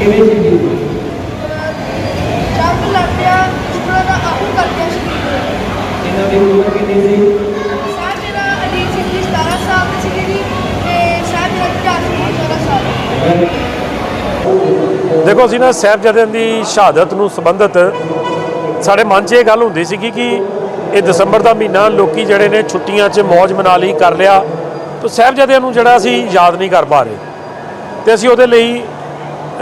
ਕਿਵੇਂ ਸੀ ਜੰਗ ਲੜਦਿਆਂ ਉਹਨਾਂ ਦਾ ਆਹੂ ਕਰਦਿਆਂ ਸ਼ਹੀਦ ਹੋਏ ਇਹਨਾਂ ਦੀ ਉਮਰ ਕਿੰਨੀ ਸੀ ਸਾਹਿਬ ਮੇਰਾ ਅਜੀਤ ਸਿੰਘ ਜੀ 17 ਸਾਲ ਦੇ ਸੀਗੇ ਜੀ ਤੇ ਸਾਹਿਬ ਮੇਰਾ ਇਤਿਹਾਸ ਜੀ 14 ਸਾਲ ਦੇਖੋ ਅਸੀਂ ਨਾ ਸਾਹਿਬਜ਼ਾਦਿਆਂ ਦੀ ਸ਼ਹਾਦਤ ਨੂੰ ਸੰਬੰਧਿਤ ਸਾਡੇ ਮਨ 'ਚ ਇਹ ਗੱਲ ਹੁੰਦੀ ਸੀਗੀ ਕਿ ਇਹ ਦਸੰਬਰ ਦਾ ਮਹੀਨਾ ਲੋਕੀ ਜਿਹੜੇ ਨੇ ਛੁੱਟੀਆਂ 'ਚ ਮौज ਮਨਾ ਲਈ ਕਰ ਲਿਆ ਤਾਂ ਸਾਹਿਬਜ਼ਾਦਿਆਂ ਨੂੰ ਜਿਹੜਾ ਅਸੀਂ ਯਾਦ ਨਹੀਂ ਕਰ ਪਾ ਰਹੇ। ਤੇ ਅਸੀਂ ਉਹਦੇ ਲਈ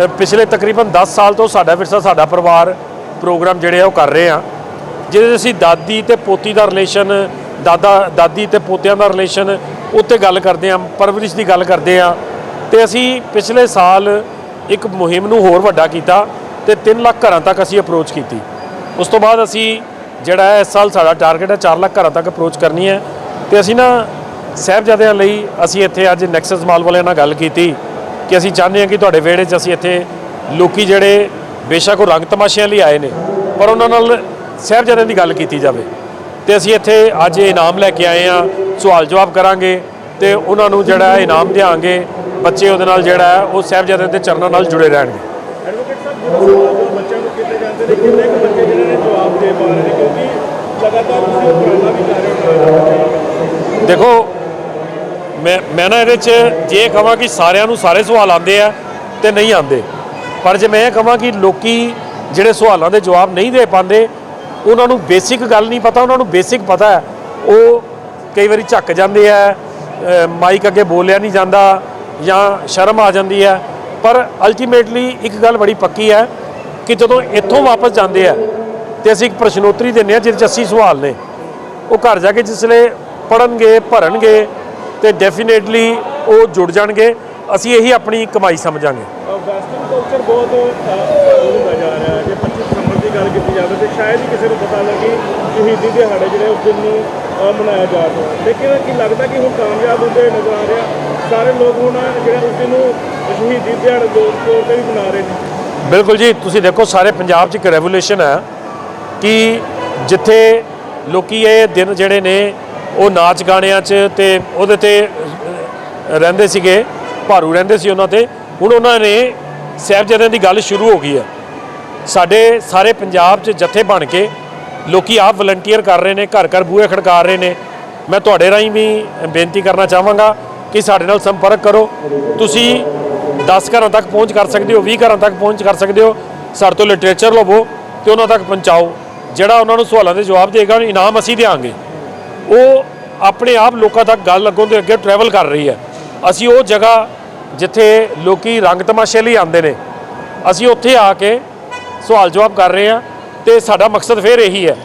ਪਿਛਲੇ ਤਕਰੀਬਨ 10 ਸਾਲ ਤੋਂ ਸਾਡਾ ਵਿਰਸਾ ਸਾਡਾ ਪਰਿਵਾਰ ਪ੍ਰੋਗਰਾਮ ਜਿਹੜੇ ਆ ਉਹ ਕਰ ਰਹੇ ਆ। ਜਿਹਦੇ 'ਚ ਅਸੀਂ ਦਾਦੀ ਤੇ ਪੋਤੀ ਦਾ ਰਿਲੇਸ਼ਨ ਦਾਦਾ, ਦਾਦੀ ਤੇ ਪੋਤਿਆਂ ਦਾ ਰਿਲੇਸ਼ਨ ਉੱਤੇ ਗੱਲ ਕਰਦੇ ਆ, ਪਰਵਰਿਸ਼ ਦੀ ਗੱਲ ਕਰਦੇ ਆ। ਤੇ ਅਸੀਂ ਪਿਛਲੇ ਸਾਲ ਇੱਕ ਮੁਹਿੰਮ ਨੂੰ ਹੋਰ ਵੱਡਾ ਕੀਤਾ ਤੇ 3 ਲੱਖ ਘਰਾਂ ਤੱਕ ਅਸੀਂ ਅਪਰੋਚ ਕੀਤੀ। ਉਸ ਤੋਂ ਬਾਅਦ ਅਸੀਂ ਜਿਹੜਾ ਹੈ, ਇਸ ਸਾਲ ਸਾਡਾ ਟਾਰਗੇਟ ਹੈ 4 ਲੱਖ ਘਰਾਂ ਤੱਕ ਅਪਰੋਚ ਕਰਨੀ ਹੈ। ਤੇ ਅਸੀਂ ਨਾ ਸਾਹਿਬਜ਼ਾਦਿਆਂ ਲਈ ਅਸੀਂ ਇੱਥੇ ਅੱਜ ਨੈਕਸਸ ਮਾਲ ਵਾਲਿਆਂ ਨਾਲ ਗੱਲ ਕੀਤੀ। ਕਿ ਅਸੀਂ ਚਾਹੁੰਦੇ ਹਾਂ ਕਿ ਤੁਹਾਡੇ ਵਿਹੜੇ 'ਚ ਅਸੀਂ ਇੱਥੇ ਲੋਕੀ ਜਿਹੜੇ ਬੇਸ਼ੱਕ ਉਹ ਰੰਗ ਤਮਾਸ਼ਿਆਂ ਲਈ ਆਏ ਨੇ ਪਰ ਉਹਨਾਂ ਨਾਲ ਸਾਹਿਬਜ਼ਾਦਿਆਂ ਦੀ ਗੱਲ ਕੀਤੀ ਜਾਵੇ। ਤੇ ਅਸੀਂ ਇੱਥੇ ਅੱਜ ਇਹ ਇਨਾਮ ਲੈ ਕੇ ਆਏ ਆ ਸਵਾਲ ਜਵਾਬ ਕਰਾਂਗੇ ਤੇ ਉਹਨਾਂ ਨੂੰ ਜਿਹੜਾ ਇਨਾਮ ਦਿਆਂਗੇ ਬੱਚੇ ਉਹਦੇ ਨਾਲ ਜਿਹੜਾ ਉਹ ਸਾਹਿਬਜ਼ਾਦਿਆਂ ਦੇ ਚਰਨਾਂ ਨਾਲ ਜੁੜੇ ਰਹਿਣਗੇ। ਐਡਵੋਕੇਟ ਸਾਹਿਬ ਜਿਹੜਾ ਸਵਾਲ ਜੋ ਬੱਚਿਆਂ ਨੂੰ ਕੀਤੇ ਜਾਂਦੇ ਨੇ ਕਿੰਨੇ ਕੁ ਬੱਚੇ ਜਿਹੜੇ ਨੇ ਜਵਾਬ ਦੇ ਪਾ ਰਹੇ ਨੇ? ਕਿਉਂਕਿ ਲਗਾਤਾਰ ਤੁਸੀਂ ਉਪਰਾਲਾ ਵੀ ਕਰ ਰਹੇ ਹੋ ਨਾਲ ਬੱਚਿਆਂ ਨੂੰ ਦੇਖੋ ਮੈਂ ਮੈਂ ਨਾ ਇਹਦੇ 'ਚ ਜੇ ਕਹਾਂ ਕਿ ਸਾਰਿਆਂ ਨੂੰ ਸਾਰੇ ਸਵਾਲ ਆਉਂਦੇ ਆ ਤੇ ਨਹੀਂ ਆਉਂਦੇ। ਪਰ ਜੇ ਮੈਂ ਇਹ ਕਹਾਂ ਕਿ ਲੋਕੀ ਜਿਹੜੇ ਸਵਾਲਾਂ ਦੇ ਜਵਾਬ ਨਹੀਂ ਦੇ ਪਾਉਂਦੇ, ਉਹਨਾਂ ਨੂੰ ਬੇਸਿਕ ਗੱਲ ਨਹੀਂ ਪਤਾ, ਉਹਨਾਂ ਨੂੰ ਬੇਸਿਕ ਪਤਾ ਹੈ। ਉਹ ਕਈ ਵਾਰੀ ਝੱਕ ਜਾਂਦੇ ਆ ਮਾਈਕ ਅੱਗੇ ਬੋਲਿਆ ਨਹੀਂ ਜਾਂਦਾ ਜਾਂ ਸ਼ਰਮ ਆ ਜਾਂਦੀ ਹੈ। ਪਰ ਅਲਟੀਮੇਟਲੀ ਇੱਕ ਗੱਲ ਬੜੀ ਪੱਕੀ ਹੈ ਕਿ ਜਦੋਂ ਇੱਥੋਂ ਵਾਪਸ ਜਾਂਦੇ ਆ ਤੇ ਅਸੀਂ ਇੱਕ ਪ੍ਰਸ਼ਨੋਤਰੀ ਦਿੰਦੇ ਆ ਜਿਹਦੇ 80 ਸਵਾਲ ਨੇ, ਉਹ ਘਰ ਜਾ ਕੇ ਜਿਸਲੇ ਪੜਨਗੇ ਭਰਨਗੇ ਤੇ ਡੈਫੀਨੇਟਲੀ ਉਹ ਜੁੜ ਜਾਣਗੇ। ਅਸੀਂ ਇਹੀ ਆਪਣੀ ਕਮਾਈ ਸਮਝਾਂਗੇ। ਵੈਸਟਰਨ ਕਲਚਰ ਬਹੁਤ ਹੁੰਦਾ ਜਾ ਰਿਹਾ ਹੈ। ਜੇ 25 ਦਸੰਬਰ ਦੀ ਗੱਲ ਕੀਤੀ ਜਾਵੇ ਤੇ ਸ਼ਾਇਦ ਹੀ ਕਿਸੇ ਨੂੰ ਪਤਾ ਲੱਗੇ ਸ਼ਹੀਦੀ ਦਿਹਾੜੇ ਜਿਹੜੇ ਉਸ ਦਿਨ ਨੂੰ ਮਨਾਇਆ ਜਾ ਰਿਹਾ ਲੇਕਿਨ ਕੀ ਲੱਗਦਾ ਕਿ ਹੁਣ ਕਾਮਯਾਬ ਹੁੰਦੇ ਨਜ਼ਰ ਆ ਰਿਹਾ। ਸਾਰੇ ਲੋਕ ਹੁਣ ਜਿਹੜਾ ਉਸ ਦਿਨ ਨੂੰ ਸ਼ਹੀਦੀ ਦਿਹਾੜੇ ਦੇ ਤੌਰ ਤੇ ਵੀ ਮਨਾ ਰਹੇ ਨੇ। ਬਿਲਕੁਲ ਜੀ ਤੁਸੀਂ ਦੇਖੋ ਸਾਰੇ ਪੰਜਾਬ 'ਚ ਇੱਕ ਰੈਵੋਲੂਸ਼ਨ ਹੈ ਕਿ ਜਿੱਥੇ ਲੋਕੀ ਇਹ ਦਿਨ ਜਿਹੜੇ ਨੇ ਉਹ ਨਾਚ ਗਾਣਿਆਂ 'ਚ ਤੇ ਉਹਦੇ ਤੇ ਰਹਿੰਦੇ ਸੀਗੇ, ਭਾਰੂ ਰਹਿੰਦੇ ਸੀ ਉਹਨਾਂ ਤੇ। ਹੁਣ ਉਹਨਾਂ ਨੇ ਸਾਹਿਬਜ਼ਾਦਿਆਂ ਦੀ ਗੱਲ ਸ਼ੁਰੂ ਹੋ ਗਈ ਹੈ। ਸਾਡੇ ਸਾਰੇ ਪੰਜਾਬ 'ਚ ਜਥੇ ਬਣ ਕੇ ਲੋਕੀ ਆਪ ਵਲੰਟੀਅਰ ਕਰ ਰਹੇ ਨੇ, ਘਰ ਘਰ ਬੂਹੇ ਖੜਕਾ ਰਹੇ ਨੇ। ਮੈਂ ਤੁਹਾਡੇ ਰਾਹੀਂ ਵੀ ਬੇਨਤੀ ਕਰਨਾ ਚਾਹਾਂਗਾ ਕਿ ਸਾਡੇ ਨਾਲ ਸੰਪਰਕ ਕਰੋ। ਤੁਸੀਂ 10 ਘਰਾਂ ਤੱਕ ਪਹੁੰਚ ਕਰ ਸਕਦੇ ਹੋ 20 ਘਰਾਂ ਤੱਕ ਪਹੁੰਚ ਕਰ ਸਕਦੇ ਹੋ। ਸਾਡੇ ਤੋਂ ਲਿਟਰੇਚਰ ਲਵੋ ਤੇ ਉਹਨਾਂ ਤੱਕ ਪਹੁੰਚਾਓ। ਜਿਹੜਾ ਉਹਨਾਂ ਨੂੰ ਸਵਾਲਾਂ ਦੇ ਜਵਾਬ ਦੇਗਾ ਇਨਾਮ ਅਸੀਂ ਦੇਵਾਂਗੇ ਉਹ ਆਪਣੇ ਆਪ ਲੋਕਾਂ ਤੱਕ ਗੱਲ ਅੱਗੋਂ ਦੇ ਅੱਗੇ ਟਰੈਵਲ ਕਰ ਰਹੀ ਹੈ। ਅਸੀਂ ਉਹ ਜਗ੍ਹਾ ਜਿੱਥੇ ਲੋਕੀ ਰੰਗ ਤਮਾਸ਼ੇ ਲਈ ਆਉਂਦੇ ਨੇ ਅਸੀਂ ਉੱਥੇ ਆ ਕੇ ਸਵਾਲ ਜਵਾਬ ਕਰ ਰਹੇ ਹਾਂ ਤੇ ਸਾਡਾ ਮਕਸਦ ਫੇਰ ਇਹੀ ਹੈ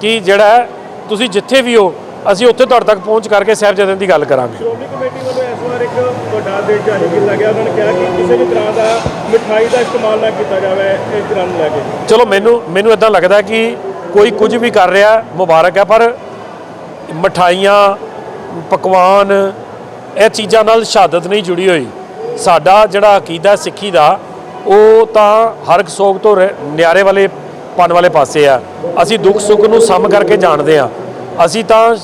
ਕਿ ਜਿਹੜਾ ਤੁਸੀਂ ਜਿੱਥੇ ਵੀ ਹੋ ਅਸੀਂ ਉੱਥੇ ਤੁਹਾਡੇ ਤੱਕ ਪਹੁੰਚ ਕਰਕੇ ਸਾਹਿਬਜ਼ਾਦਿਆਂ ਦੀ ਗੱਲ ਕਰਾਂਗੇ। ਸ਼੍ਰੋਮਣੀ ਕਮੇਟੀ ਵੱਲੋਂ ਇਸ ਵਾਰ ਇੱਕ ਵੱਡਾ ਆਦੇਸ਼ ਜਾਰੀ ਕੀਤਾ ਗਿਆ। ਉਹਨਾਂ ਨੇ ਕਿਹਾ ਕਿ ਕਿਸੇ ਵੀ ਤਰ੍ਹਾਂ ਦਾ ਮਿਠਾਈ ਦਾ ਇਸਤੇਮਾਲ ਨਾ ਕੀਤਾ ਜਾਵੇ ਇਸ ਦਿਨਾਂ ਨੂੰ ਲੈ ਕੇ। ਚਲੋ ਮੈਨੂੰ ਮੈਨੂੰ ਇਦਾਂ ਲੱਗਦਾ ਕਿ ਕੋਈ ਕੁਝ ਵੀ ਕਰ ਰਿਹਾ ਮੁਬਾਰਕ ਹੈ ਪਰ ਮਠਾਈਆਂ, ਪਕਵਾਨ, ਇਹ ਚੀਜ਼ਾਂ ਨਾਲ ਸ਼ਹਾਦਤ ਨਹੀਂ ਜੁੜੀ ਹੋਈ। ਸਾਡਾ ਜਿਹੜਾ ਅਕੀਦਾ ਸਿੱਖੀ ਦਾ, ਉਹ ਤਾਂ ਹਰ ਇੱਕ ਸੋਗ ਤੋਂ ਰਹਿ- ਨਿਆਰੇ ਵਾਲੇ ਪਨ ਵਾਲੇ ਪਾਸੇ ਆ। ਅਸੀਂ ਦੁੱਖ ਸੁੱਖ ਨੂੰ ਸਮ ਕਰਕੇ ਜਾਣਦੇ ਆ ਅਸੀਂ ਤਾਂ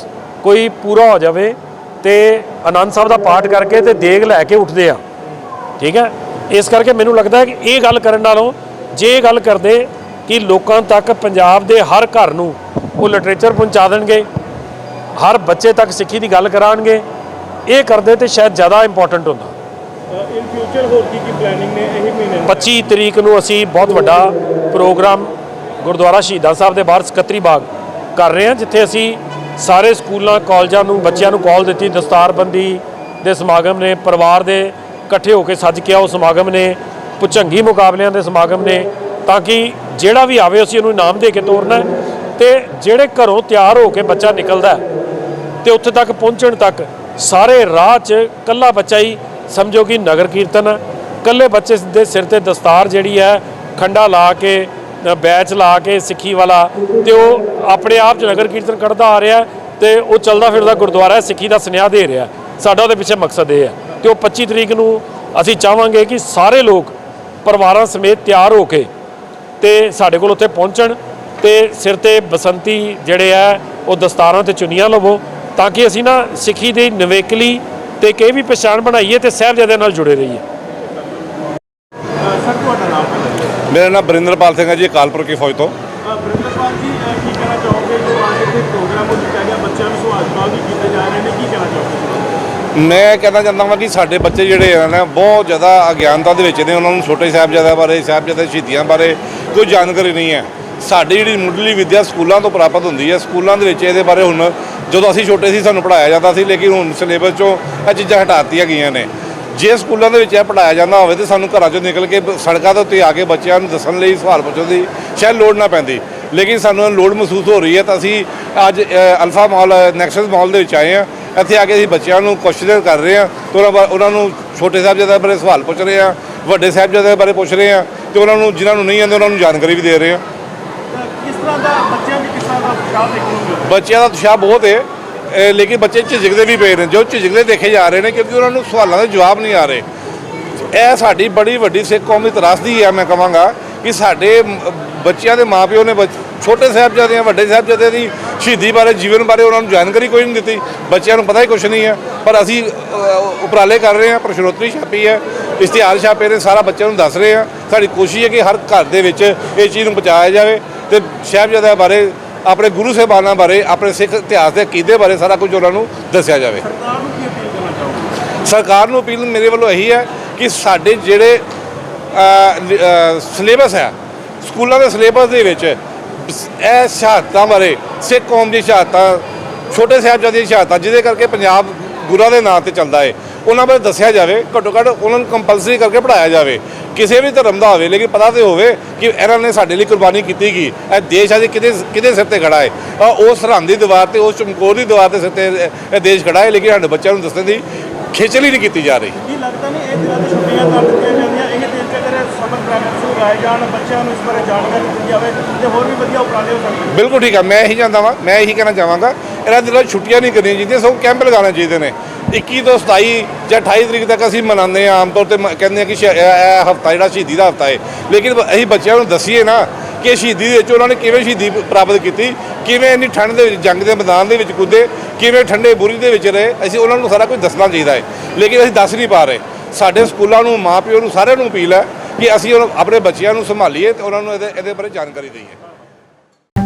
ਕੋਈ ਪੂਰਾ ਹੋ ਜਾਵੇ ਤੇ ਆਨੰਦ ਸਾਹਿਬ ਦਾ ਪਾਠ ਕਰਕੇ ਤੇ ਦੇਗ ਲੈ ਕੇ ਉੱਠਦੇ ਆ ਠੀਕ ਹੈ? ਇਸ ਕਰਕੇ ਮੈਨੂੰ ਲੱਗਦਾ ਕਿ ਇਹ ਗੱਲ ਕਰਨ ਨਾਲੋਂ ਜੇ ਇਹ ਗੱਲ ਕਰਦੇ ਕਿ ਲੋਕਾਂ ਤੱਕ ਪੰਜਾਬ ਦੇ ਹਰ ਘਰ ਨੂੰ ਉਹ ਲਿਟਰੇਚਰ ਪਹੁੰਚਾ ਦੇਣਗੇ ਹਰ ਬੱਚੇ ਤੱਕ ਸਿੱਖੀ ਦੀ ਗੱਲ ਕਰਾਣਗੇ ਇਹ ਕਰਦੇ ਤੇ ਸ਼ਾਇਦ ਜ਼ਿਆਦਾ ਇੰਪੋਰਟੈਂਟ ਹੁੰਦਾ। ਇਨ ਫਿਊਚਰ ਹੋਰ ਕੀ ਕੀ ਪਲੈਨਿੰਗ ਨੇ ਇਹੀ ਮਹੀਨੇ ਨੂੰ? 25 ਤਰੀਕ ਨੂੰ ਅਸੀਂ ਬਹੁਤ ਵੱਡਾ ਪ੍ਰੋਗਰਾਮ ਗੁਰਦੁਆਰਾ ਸ਼ਹੀਦਾਂ ਸਾਹਿਬ ਦੇ ਬਾਹਰ ਸਕੱਤਰੀ ਬਾਗ ਕਰ ਰਹੇ ਹਾਂ ਜਿੱਥੇ ਅਸੀਂ ਸਾਰੇ ਸਕੂਲਾਂ ਕਾਲਜਾਂ ਨੂੰ ਬੱਚਿਆਂ ਨੂੰ ਕਾਲ ਦਿੱਤੀ ਦਸਤਾਰਬੰਦੀ ਦੇ ਸਮਾਗਮ ਨੇ ਪਰਿਵਾਰ ਦੇ ਇਕੱਠੇ ਹੋ ਕੇ ਸੱਜ ਕੇ ਆਓ ਸਮਾਗਮ ਨੇ ਪੁਚੰਗੀ ਮੁਕਾਬਲਿਆਂ ਦੇ ਸਮਾਗਮ ਨੇ ਤਾਂ ਕਿ ਜਿਹੜਾ ਵੀ ਆਵੇ ਅਸੀਂ ਉਹਨੂੰ ਇਨਾਮ ਦੇ ਕੇ ਤੋਰਨਾ ਤੇ ਜਿਹੜੇ ਘਰੋਂ ਤਿਆਰ ਹੋ ਕੇ ਬੱਚਾ ਨਿਕਲਦਾ ਤੇ ਉੱਥੇ ਤੱਕ ਪਹੁੰਚਣ ਤੱਕ ਸਾਰੇ ਰਾਹ 'ਚ ਕੱਲਾ ਬੱਚਾ ਹੀ ਸਮਝੋ ਕਿ ਨਗਰ ਕੀਰਤਨ ਹੈ ਕੱਲੇ ਬੱਚੇ ਦੇ ਸਿਰ ਤੇ ਦਸਤਾਰ ਜਿਹੜੀ ਹੈ ਖੰਡਾ ਲਾ ਕੇ ਬੈਚ ਲਾ ਕੇ ਸਿੱਖੀ ਵਾਲਾ ਤੇ ਉਹ ਆਪਣੇ ਆਪ 'ਚ ਨਗਰ ਕੀਰਤਨ ਕੱਢਦਾ ਆ ਰਿਹਾ ਤੇ ਉਹ ਚੱਲਦਾ ਫਿਰਦਾ ਗੁਰਦੁਆਰਾ ਹੈ, ਸਿੱਖੀ ਦਾ ਸੁਨੇਹਾ ਦੇ ਰਿਹਾ। ਸਾਡਾ ਉਹਦੇ ਪਿੱਛੇ ਮਕਸਦ ਇਹ ਹੈ ਤੇ ਉਹ 25 ਤਰੀਕ ਨੂੰ ਅਸੀਂ ਚਾਹਾਂਗੇ ਕਿ ਸਾਰੇ ਲੋਕ ਪਰਿਵਾਰਾਂ ਸਮੇਤ ਤਿਆਰ ਹੋ ਕੇ ਤੇ ਸਾਡੇ ਕੋਲ ਉੱਥੇ ਪਹੁੰਚਣ ਤੇ ਸਿਰ ਤੇ ਬਸੰਤੀ ਜਿਹੜੇ ਆ ਉਹ ਦਸਤਾਰਾਂ ਤੇ ਚੁੰਨੀਆਂ ਲਵੋ ਤਾਂ ਕਿ ਅਸੀਂ ਨਾ ਸਿੱਖੀ ਦੀ ਨਵੇਕਲੀ ਤੇ ਕਿ ਵੀ ਪਛਾਣ ਬਣਾਈਏ ਤੇ ਸਾਹਿਬਜ਼ਾਦਿਆਂ ਨਾਲ ਜੁੜੇ ਰਹੀਏ। ਸਰ ਤੁਹਾਡਾ ਨਾਮ ਪਹਿਲਾਂ ਮੇਰਾ ਨਾਮ ਬਰਿੰਦਰਪਾਲ ਸਿੰਘ ਹੈ ਜੀ ਕਾਲਪੁਰ ਕੀ ਫੌਜ ਤੋਂ। ਬ੍ਰਿੰਦਰਪਾਲ ਜੀ ਕੀ ਕਹਿਣਾ ਚਾਹੋਗੇ? ਜੋ ਅੱਜ ਇੱਥੇ ਪ੍ਰੋਗਰਾਮ ਕੀਤਾ ਗਿਆ ਬੱਚਿਆਂ ਨੂੰ ਜਵਾਬ ਵੀ ਕੀਤੇ ਜਾ ਰਹੇ ਨੇ ਕੀ ਕਹਿਣਾ ਚਾਹੋਗੇ? ਮੈਂ ਕਹਿਣਾ ਚਾਹੁੰਦਾ ਹਾਂ ਕਿ ਸਾਡੇ ਬੱਚੇ ਜਿਹੜੇ ਹਨ ਨਾ ਬਹੁਤ ਜ਼ਿਆਦਾ ਅਗਿਆਨਤਾ ਦੇ ਵਿੱਚ ਨੇ ਉਹਨਾਂ ਨੂੰ ਛੋਟੇ ਸਾਹਿਬਜ਼ਾਦਿਆਂ ਬਾਰੇ ਸਾਹਿਬਜ਼ਾਦੇ ਸ਼ਹੀਦੀਆਂ ਬਾਰੇ ਕੋਈ ਜਾਣਕਾਰੀ ਨਹੀਂ ਹੈ। ਸਾਡੀ ਜਿਹੜੀ ਮੁੱਢਲੀ ਵਿੱਦਿਆ ਸਕੂਲਾਂ ਤੋਂ ਪ੍ਰਾਪਤ ਹੁੰਦੀ ਹੈ, ਸਕੂਲਾਂ ਦੇ ਵਿੱਚ ਇਹਦੇ ਬਾਰੇ ਹੁਣ ਜਦੋਂ ਅਸੀਂ ਛੋਟੇ ਸੀ ਸਾਨੂੰ ਪੜਾਇਆ ਜਾਂਦਾ ਸੀ, ਲੇਕਿਨ ਹੁਣ ਸਿਲੇਬਸ ਚੋਂ ਇਹ ਚੀਜ਼ਾਂ ਹਟਾਤੀਆਂ ਗਈਆਂ ਨੇ। ਜੇ ਸਕੂਲਾਂ ਦੇ ਵਿੱਚ ਇਹ ਪੜਾਇਆ ਜਾਂਦਾ ਹੋਵੇ ਤੇ ਸਾਨੂੰ ਘਰਾਂ ਚੋਂ ਨਿਕਲ ਕੇ ਸੜਕਾਂ ਦੇ ਉੱਤੇ ਆ ਕੇ ਬੱਚਿਆਂ ਨੂੰ ਦੱਸਣ ਲਈ ਸਵਾਲ ਪੁੱਛਣ ਦੀ ਸ਼ਾਇਦ ਲੋੜ ਨਾ ਪੈਂਦੀ। ਲੇਕਿਨ ਸਾਨੂੰ ਲੋੜ ਮਹਿਸੂਸ ਹੋ ਰਹੀ ਹੈ ਤਾਂ ਅਸੀਂ ਅੱਜ ਅਲਫਾ ਮਾਲ, ਨੈਕਸਸ ਮਾਲ ਦੇ ਵਿੱਚ ਆਏ ਹਾਂ। ਇੱਥੇ ਆ ਕੇ ਅਸੀਂ ਬੱਚਿਆਂ ਨੂੰ ਕੁਐਸਚਨ ਕਰ ਰਹੇ ਹਾਂ ਤੇ ਉਹਨਾਂ ਬਾ- ਉਹਨਾਂ ਨੂੰ ਛੋਟੇ ਸਾਹਿਬਜ਼ਾਦਿਆਂ ਬਾਰੇ ਸਵਾਲ ਪੁੱਛ ਰਹੇ ਹਾਂ, ਵੱਡੇ ਸਾਹਿਬਜ਼ਾਦਿਆਂ ਬਾਰੇ ਪੁੱਛ ਰਹੇ ਹਾਂ ਤੇ ਉਹਨਾਂ ਨੂੰ, ਜਿਨ੍ਹਾਂ ਨੂੰ ਨਹੀਂ ਆਉਂਦੇ, ਉਹਨਾਂ ਨੂੰ ਜਾਣਕਾਰੀ ਵੀ ਦੇ ਰਹੇ ਹਾਂ। ਤਰ੍ਹਾਂ ਦਾ ਬੱਚਿਆਂ ਦੀ ਕਿਸ ਤਰ੍ਹਾਂ ਦਾ ਉਤਸ਼ਾਹ ਦੇਖਣ ਨੂੰ ਮਿਲਦਾ? ਬੱਚਿਆਂ ਦਾ ਉਤਸ਼ਾਹ ਬਹੁਤ ਹੈ ਲੇਕਿਨ ਬੱਚੇ ਝਿਜਕਦੇ ਵੀ ਪਏ ਨੇ। ਜੋ ਝਿਜਕਦੇ ਦੇਖੇ ਜਾ ਰਹੇ ਨੇ ਕਿਉਂਕਿ ਉਹਨਾਂ ਨੂੰ ਸਵਾਲਾਂ ਦੇ ਜਵਾਬ ਨਹੀਂ ਆ ਰਹੇ। ਇਹ ਸਾਡੀ ਬੜੀ ਵੱਡੀ ਸਿੱਖ ਕੌਮੀ ਤਰਾਸਦੀ ਹੈ ਮੈਂ ਕਹਾਂਗਾ ਕਿ ਸਾਡੇ ਬੱਚਿਆਂ ਦੇ ਮਾਪਿਓ ਨੇ ਬੱਚ- ਛੋਟੇ ਸਾਹਿਬਜ਼ਾਦਿਆਂ, ਵੱਡੇ ਸਾਹਿਬਜ਼ਾਦਿਆਂ ਦੀ ਸ਼ਹੀਦੀ ਬਾਰੇ, ਜੀਵਨ ਬਾਰੇ ਉਹਨਾਂ ਨੂੰ ਜਾਣਕਾਰੀ ਕੋਈ ਨਹੀਂ ਦਿੱਤੀ। ਬੱਚਿਆਂ ਨੂੰ ਪਤਾ ਹੀ ਕੁਝ ਨਹੀਂ ਹੈ ਪਰ ਅਸੀਂ ਉਪਰਾਲੇ ਕਰ ਰਹੇ ਹਾਂ। ਪ੍ਰਸ਼ਨੋਤਰੀ ਛਾਪੀ ਹੈ। ਇਸ਼ਤਿਹਾਰ ਛਾਪੇ ਨੇ। ਸਾਰਾ ਬੱਚਿਆਂ ਨੂੰ ਦੱਸ ਰਹੇ ਹਾਂ। ਸਾਡੀ ਕੋਸ਼ਿਸ਼ ਹੈ ਕਿ ਹਰ ਘਰ ਦੇ ਵਿੱਚ ਇਹ ਚੀਜ਼ ਨੂੰ ਪਹੁੰਚਾਇਆ ਜਾਵੇ। ਤੇ ਸਾਹਿਬਜ਼ਾਦਿਆਂ ਬਾਰੇ ਆਪਣੇ ਗੁਰੂ ਸਾਹਿਬਾਨਾਂ ਬਾਰੇ ਆਪਣੇ ਸਿੱਖ ਇਤਿਹਾਸ ਦੇ ਅਕੀਦੇ ਬਾਰੇ ਸਾਰਾ ਕੁਝ ਉਹਨਾਂ ਨੂੰ ਦੱਸਿਆ ਜਾਵੇ। ਸਰਕਾਰ ਨੂੰ ਕੀ ਅਪੀਲ ਕਰਨਾ ਚਾਹੋਗੇ? ਸਰਕਾਰ ਨੂੰ ਅਪੀਲ ਮੇਰੇ ਵੱਲੋਂ ਇਹੀ ਹੈ ਕਿ ਸਾਡੇ ਜਿਹੜੇ ਸਿਲੇਬਸ ਹੈ ਸਕੂਲਾਂ ਦੇ ਸਿਲੇਬਸ ਦੇ ਵਿੱਚ ਇਹ ਸ਼ਹਾਦਤਾਂ ਬਾਰੇ ਸਿੱਖ ਕੌਮ ਦੀ ਸ਼ਹਾਦਤਾਂ ਛੋਟੇ ਸਾਹਿਬਜ਼ਾਦੇ ਦੀਆਂ ਸ਼ਹਾਦਤਾਂ ਜਿਹਦੇ ਕਰਕੇ ਪੰਜਾਬ ਗੁਰਾਂ ਦੇ ਨਾਂ ਤੇ ਚੱਲਦਾ ਹੈ ਉਹਨਾਂ ਬਾਰੇ ਦੱਸਿਆ ਜਾਵੇ ਘੱਟੋ ਘੱਟ ਉਹਨਾਂ ਨੂੰ ਕੰਪਲਸਰੀ ਕਰਕੇ ਪੜਾਇਆ ਜਾਵੇ। ਕਿਸੇ ਵੀ ਧਰਮ ਦਾ ਹੋਵੇ ਲੇਕਿਨ ਪਤਾ ਤੇ ਹੋਵੇ ਕਿ ਇਹਨਾਂ ਨੇ ਸਾਡੇ ਲਈ ਕੁਰਬਾਨੀ ਕੀਤੀ ਗਈ ਇਹ ਦੇਸ਼ ਅੱਜ ਕਿਹਦੇ ਕਿਹਦੇ ਸਿਰ ਤੇ ਖੜਾ ਹੈ? ਉਸ ਸਰਹੰਦ ਦੀ ਦੀਵਾਰ ਤੇ ਉਸ ਚਮਕੌਰ ਦੀ ਦੀਵਾਰ ਦੇ ਸਿਰ ਤੇ ਇਹ- ਇਹ ਦੇਸ਼ ਖੜਾ ਹੈ ਲੇਕਿਨ ਸਾਡੇ ਬੱਚਿਆਂ ਨੂੰ ਦੱਸਣ ਦੀ ਖੇਚਲ ਹੀ ਨਹੀਂ ਕੀਤੀ ਜਾ ਰਹੀ। ਕੀ ਲੱਗਦਾ ਨਹੀਂ ਇਹ ਦਿਨਾਂ ਦੀ ਛੁੱਟੀਆਂ ਕਰ ਦਿੱਤੀਆਂ ਜਾਂਦੀਆਂ? ਇਹ ਦਿਨ ਚ ਅਗਰ ਸਮਰ ਕੈਂਪ ਲਗਾਏ ਜਾਣ ਬੱਚਿਆਂ ਨੂੰ ਇਸ ਬਾਰੇ ਜਾਣਕਾਰੀ ਦਿੱਤੀ ਜਾਵੇ ਤੇ ਹੋਰ ਵੀ ਵਧੀਆ ਉਪਰਾਲੇ ਹੋ ਸਕਦੇ ਬਿਲਕੁਲ ਠੀਕ ਹੈ ਮੈਂ ਇਹੀ ਚਾਹੁੰਦਾ ਵਾਂ ਮੈਂ ਇਹੀ ਕਹਿਣਾ ਚਾਹਾਂਗਾ ਇਹਨਾਂ ਦਿਨਾਂ 'ਚ ਛੁੱਟੀਆਂ ਨਹੀਂ ਕਰਨੀਆਂ ਚਾਹੀਦੀਆਂ ਸਗੋਂ ਕੈਂਪ ਲਗਾਉਣੇ ਚਾਹੀਦੇ ਨੇ। 21 ਤੋਂ 27 ਜਾਂ 28 ਤਰੀਕ ਤੱਕ ਅਸੀਂ ਮਨਾਉਂਦੇ ਹਾਂ, ਆਮ ਤੌਰ ਤੇ ਮ- ਕਹਿੰਦੇ ਹਾਂ ਕਿ ਇਹ ਹਫਤਾ ਜਿਹੜਾ ਸ਼ਹੀਦੀ ਦਾ ਹਫਤਾ ਹੈ। ਲੇਕਿਨ ਅਸੀਂ ਬੱਚਿਆਂ ਨੂੰ ਦੱਸੀਏ ਨਾ ਕਿ ਸ਼ਹੀਦੀ ਦੇ ਵਿੱਚ ਉਹਨਾਂ ਨੇ ਕਿਵੇਂ ਸ਼ਹੀਦੀ ਪ੍ਰਾਪਤ ਕੀਤੀ, ਕਿਵੇਂ ਇੰਨੀ ਠੰਡ ਦੇ ਵਿੱਚ, ਜੰਗ ਦੇ ਮੈਦਾਨ ਦੇ ਵਿੱਚ ਕੁੱਦੇ, ਕਿਵੇਂ ਠੰਡੇ ਬੁਰੀ ਦੇ ਵਿੱਚ ਰਹੇ, ਅਸੀਂ ਉਹਨਾਂ ਨੂੰ ਸਾਰਾ ਕੁਝ ਦੱਸਣਾ ਚਾਹੀਦਾ ਹੈ। ਲੇਕਿਨ ਅਸੀਂ ਦੱਸ ਨਹੀਂ ਪਾ ਰਹੇ। ਸਾਡੇ ਸਕੂਲਾਂ ਨੂੰ, ਮਾਪਿਓ ਨੂੰ ਸਾਰਿਆਂ ਨੂੰ ਅਪੀਲ ਹੈ ਕਿ ਅਸੀਂ ਉਹਨਾਂ- ਆਪਣੇ ਬੱਚਿਆਂ ਨੂੰ ਸੰਭਾਲੀਏ ਤੇ ਉਹਨਾਂ ਨੂੰ ਇਹਦੇ ਇਹਦੇ ਬਾਰੇ ਜਾਣਕਾਰੀ ਦਈਏ।